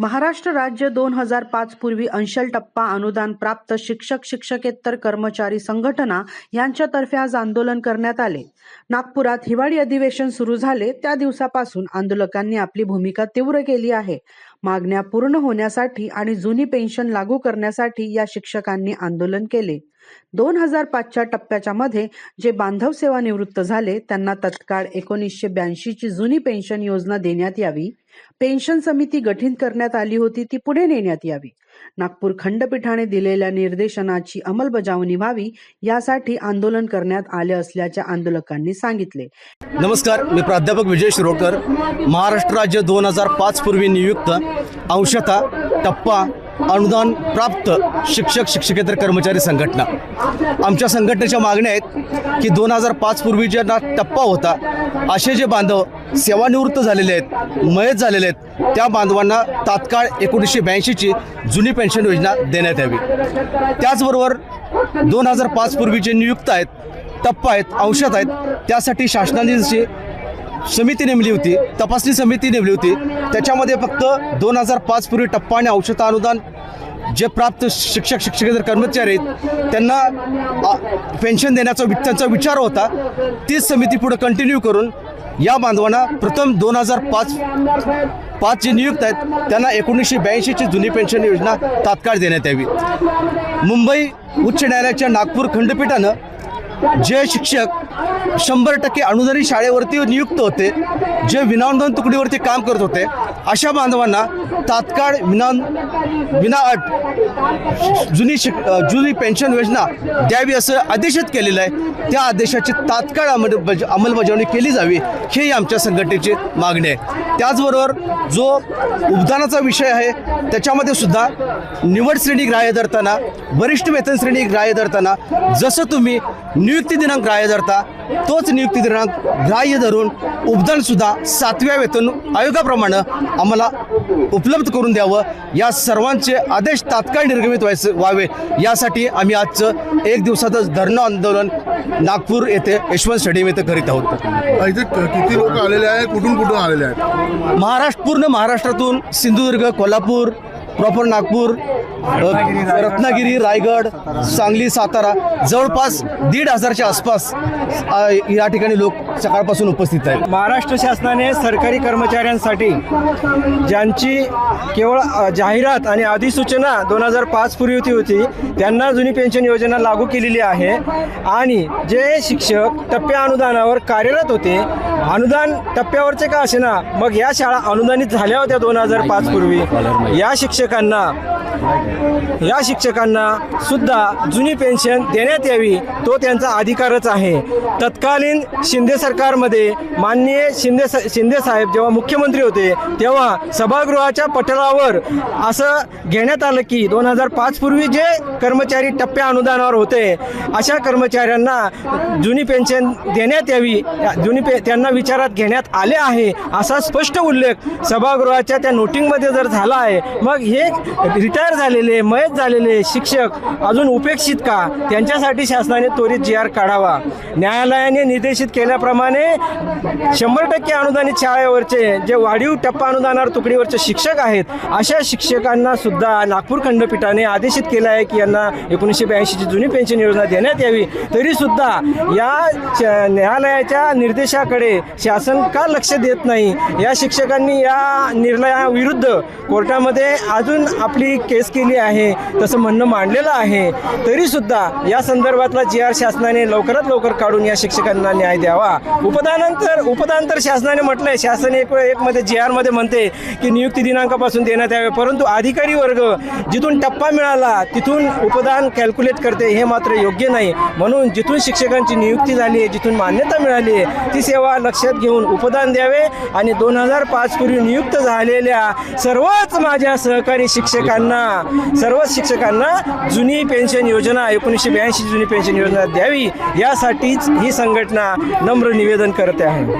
महाराष्ट्र राज्य दोन हजार पाच पूर्वी अंशल टप्पा अनुदान प्राप्त शिक्षक शिक्षकेतर कर्मचारी संघटना यांच्यातर्फे आज आंदोलन करण्यात आले. नागपुरात हिवाळी अधिवेशन सुरू झाले. त्या दिवसापासून आंदोलकांनी आपली भूमिका तीव्र केली आहे. मागण्या पूर्ण होण्यासाठी आणि जुनी पेन्शन लागू करण्यासाठी या शिक्षकांनी आंदोलन केले. दोन हजार पाचच्या टप्प्याच्या मध्ये जे बांधव सेवानिवृत्त झाले त्यांना तत्काळ एकोणीसशे ब्याऐंशीची जुनी पेन्शन योजना देण्यात यावी. पेन्शन समिती गठीत करण्यात आली होती ती पुढे नेण्यात यावी. नागपूर खंडपीठाने दिलेल्या निर्देशनाची अंमलबजावणी व्हावी यासाठी आंदोलन करण्यात आले असल्याच्या आंदोलकांनी सांगितले. नमस्कार मी प्राध्यापक विजय शिरोडकर. महाराष्ट्र राज्य दोन हजार पाच पूर्वी नियुक्त अंशतः टप्पा अनुदान प्राप्त शिक्षक शिक्षकेतर कर्मचारी संघटना. आमच्या संघटनेच्या मागण्या आहेत की दोन हजार पाच पूर्वी ज्यांना टप्पा होता असे जे बांधव सेवानिवृत्त झालेले आहेत मयत झालेले आहेत त्या बांधवांना तात्काळ एकोणीसशे ब्याऐंशीची जुनी पेन्शन योजना देण्यात यावी. त्याचबरोबर दोन हजार पाचपूर्वी जे नियुक्त आहेत टप्पा आहेत औषध आहेत त्यासाठी शासनाने समिती नेमली होती तपासणी समिती नेमली होती. त्याच्यामध्ये फक्त दोन हजार पाच पूर्वी टप्पा आणि औषध अनुदान जे प्राप्त शिक्षक शिक्षकेतर कर्मचारी आहेत त्यांना आ, पेन्शन देण्याचा त्यांचा विचार होता. तीच समिती पुढे कंटिन्यू करून या बांधवांना प्रथम दोन हजार पाच पाच जे नियुक्त आहेत त्यांना एकोणीसशे ब्याऐंशीची जुनी पेन्शन योजना तात्काळ देण्यात यावी. मुंबई उच्च न्यायालयाच्या नागपूर खंडपीठानं जे शिक्षक शंभर टक्के अनुदानित शाळेवरती नियुक्त होते. जे विनानुदान तुकडीवरती काम करत होते. अशा बांधवांना तात्काळ विना विना अट जुनी शिक जुनी पेन्शन योजना द्यावी असं आदेशित केलेलं आहे. त्या आदेशाची तात्काळ अंमल अंमलबजावणी केली जावी ही आमच्या संघटनेची मागणी आहे. त्याचबरोबर जो उद्यानाचा विषय आहे त्याच्यामध्ये सुद्धा निवड श्रेणी ग्राह्य धरताना वरिष्ठ वेतन श्रेणी ग्राह्य धरताना जसं तुम्ही नियुक्ती दिनांक ग्राह्य धरता तोच नियुक्ती दिनांक ग्राह्य धरून उपदान सुद्धा सातव्या वेतन आयोगाप्रमाणे आम्हाला उपलब्ध करून द्यावं. या सर्वांचे आदेश तात्काळ निर्गमित व्हायचे व्हावे. यासाठी आम्ही आजचं एक दिवसाचं धरणं आंदोलन नागपूर येथे यशवंत स्टेडियम येथे करीत आहोत. इथे किती लोक आलेले आहेत? कुठून कुठून आलेले आहेत? महाराष्ट्र पूर्ण महाराष्ट्रातून सिंधुदुर्ग कोल्हापूर प्रॉपर नागपूर रत्नागिरी रायगड सांगली सातारा जवळपास दीड हजारच्या आसपास या ठिकाणी लोक सकाळपासून उपस्थित आहेत. महाराष्ट्र शासनाने सरकारी कर्मचाऱ्यांसाठी ज्यांची केवळ जाहिरात आणि अधिसूचना दोन हजार पाच पूर्वी होती होती त्यांना जुनी पेन्शन योजना लागू केलेली आहे. आणि जे शिक्षक टप्प्या अनुदानावर कार्यरत होते अनुदान टप्प्यावरचे का असेना? मग या शाळा अनुदानित झाल्या होत्या दोन हजार पाच पूर्वी. या शिक्षकांना या शिक्षकांना सुद्धा जुनी पेन्शन देण्यात यावी तो त्यांचा अधिकारच आहे. तत्कालीन शिंदे सरकारमध्ये माननीय शिंदे स- शिंदे साहेब जेव्हा मुख्यमंत्री होते तेव्हा सभागृहाच्या पटलावर असं घेण्यात आलं की दोन हजार पाच पूर्वी जे कर्मचारी टप्प्या अनुदानावर होते अशा कर्मचाऱ्यांना जुनी पेन्शन देण्यात यावी जुनी पे त्यांना विचारात घेण्यात आले आहे असा स्पष्ट उल्लेख सभागृहाच्या त्या नोटिंगमध्ये जर झाला आहे मग हे रिटायर झालेले मयत झालेले शिक्षक अजून उपेक्षित का? त्यांच्यासाठी शासनाने त्वरित जी आर काढावा. न्यायालयाने निर्देशित केल्याप्रमाणे शंभर टक्के अनुदानित शाळेवरचे जे वाढीव टप्पा अनुदानावर तुकडीवरचे शिक्षक आहेत अशा शिक्षकांना सुद्धा नागपूर खंडपीठाने आदेशित केलं आहे की यांना एकोणीसशे ब्याऐंशीची जुनी पेन्शन योजना देण्यात यावी. तरीसुद्धा या श- न्यायालयाच्या निर्देशाकडे शासन का लक्ष देत नाही? या शिक्षकांनी या निर्णयाविरुद्ध कोर्टामध्ये अजून आपली केस केली आहे तसं म्हणणं मांडलेलं आहे. तरी सुद्धा या संदर्भातला जी आर शासनाने लवकरात लवकर काढून या शिक्षकांना न्याय द्यावा. उपदानंतर उपदानंतर शासनाने म्हटलंय शासन एक एकमध्ये मध्ये जी आरमध्ये म्हणते की नियुक्ती दिनांकापासून देण्यात यावे परंतु अधिकारी वर्ग जिथून टप्पा मिळाला तिथून उपदान कॅल्क्युलेट करते हे मात्र योग्य नाही. म्हणून जिथून शिक्षकांची नियुक्ती झाली आहे जिथून मान्यता मिळाली आहे ती सेवा लक्षात घेऊन उपदान द्यावे आणि दोन हजार पाच पूर्वी नियुक्त झालेल्या सर्वच माझ्या सहकारी शिक्षकांना सर्वच शिक्षकांना जुनी पेन्शन योजना एकोणीसशे ब्याऐंशी जुनी पेन्शन योजना द्यावी. यासाठीच ही संघटना नम्र निवेदन करते आहे.